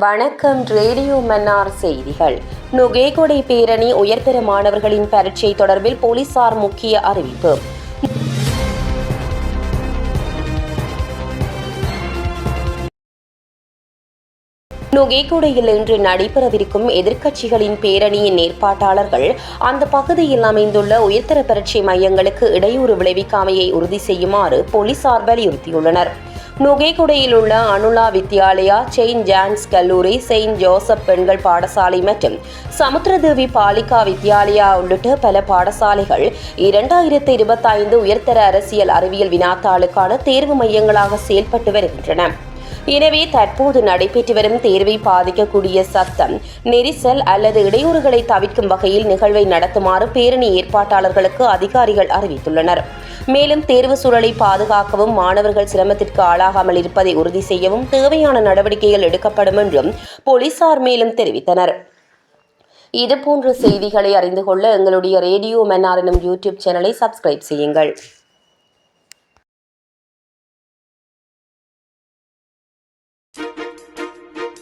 வணக்கம் ரேடியோ மன்னார் செய்திகள். நுகேகொடை பேரணி உயர்தர மாணவர்களின் பரீட்சை தொடர்பில் போலீசார் முக்கிய அறிவிப்பு. நுகேகொடையில் இன்று நடைபெறவிருக்கும் எதிர்க்கட்சிகளின் பேரணியின் ஏற்பாட்டாளர்கள் அந்த பகுதியில் அமைந்துள்ள உயர்தர பரீட்சை மையங்களுக்கு இடையூறு விளைவிக்காமையை உறுதி செய்யுமாறு போலீசார் வலியுறுத்தியுள்ளனர். நுகைக்குடையில் உள்ள அனுலா வித்யாலயா செயின்ட் ஜான்ஸ் கல்லூரி செயின்ட் ஜோசப் பெண்கள் பாடசாலை மற்றும் சமுத்திரதேவி பாலிகா வித்யாலயா உள்ளிட்ட பல பாடசாலைகள் இரண்டாயிரத்து இருபத்தைந்து உயர்தர அரசியல் அறிவியல் வினாத்தாளுக்கான தேர்வு மையங்களாக செயல்பட்டு வருகின்றன. எனவே தற்போது நடைபெற்று வரும் தேர்வை பாதிக்கக்கூடிய சத்தம் நெரிசல் அல்லது இடையூறுகளை தவிர்க்கும் வகையில் நிகழ்வை நடத்துமாறு பேரணி ஏற்பாட்டாளர்களுக்கு அதிகாரிகள் அறிவித்துள்ளனர். மேலும் தேர்வு சூழலை பாதுகாக்கவும் மாணவர்கள் சிரமத்திற்கு ஆளாகாமல் இருப்பதை உறுதி செய்யவும் தேவையான நடவடிக்கைகள் எடுக்கப்படும் என்றும் போலீசார் மேலும் தெரிவித்தனர். இதுபோன்ற செய்திகளை அறிந்து கொள்ள எங்களுடைய ரேடியோ மன்னார் எனும் யூடியூப் சேனலை சப்ஸ்கிரைப் செய்யுங்கள்.